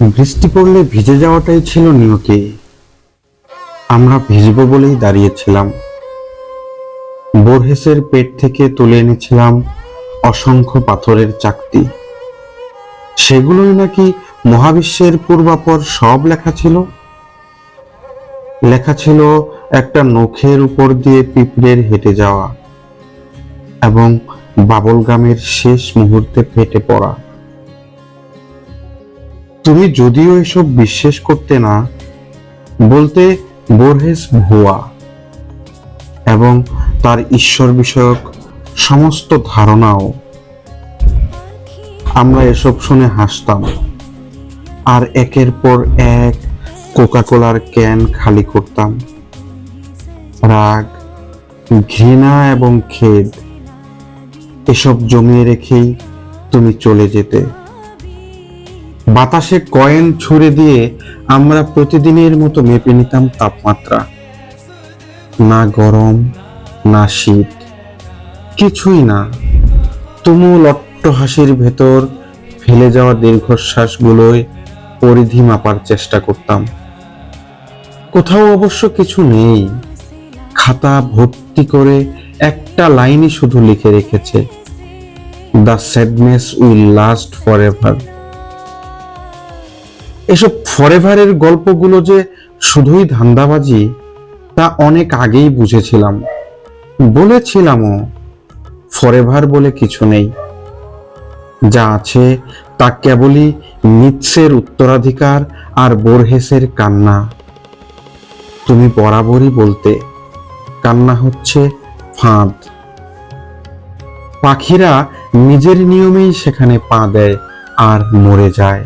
বৃষ্টি পড়লে ভিজে যাওয়াটাই ছিল নিয়তি। আমরা ভিজবো বলেই দাঁড়িয়েছিলাম। বোরহেসের পেট থেকে তুলে এনেছিলাম অসংখ্য পাথরের চাকতি। সেগুলোই নাকি মহাবিশ্বের পূর্বাপর সব লেখা ছিল? লেখা ছিল একটা নখের উপর দিয়ে পিঁপড়ের হেঁটে যাওয়া এবং বাবল গামের শেষ মুহূর্তে ফেটে পড়া। তুমি যদিও এসব বিশ্বাস করতে না, বলতে বোরহেস ভুয়া এবং তার ঈশ্বর বিষয়ক সমস্ত ধারণাও। আমরা এসব শুনে হাসতাম। আর একের পর এক কোকা কোলার ক্যান খালি করতাম। রাগ, ঘৃণা এবং খেদ এসব জমিয়ে রেখেই তুমি চলে যেতে। বাতাসে কয়েন ছুড়ে দিয়ে আমরা প্রতিদিনের মতো মেপে নিতাম তাপমাত্রা। না গরম, না শীত, কিছুই না। তুমুল অট্টহাসির ভেতর ফেলে যাওয়া দীর্ঘশ্বাসগুলোয় পরিধি মাপার চেষ্টা করতাম। কোথাও অবশ্য কিছু নেই। খাতা ভর্তি করে একটা লাইনই শুধু লিখে রেখেছে, the sadness will last forever এসব ফরেভারের গল্পগুলো যে শুধুই ধান্দাবাজি, তা অনেক আগেই বুঝেছিলাম। বলেছিলামও ফরেভার বলে কিছু নেই। যা আছে তা কেবলই নিৎসের উত্তরাধিকার আর বোরহেসের কান্না। তুমি বরাবরই বলতে, কান্না হচ্ছে ফাঁদ। পাখিরা নিজের নিয়মেই সেখানে পা দেয় আর মরে যায়।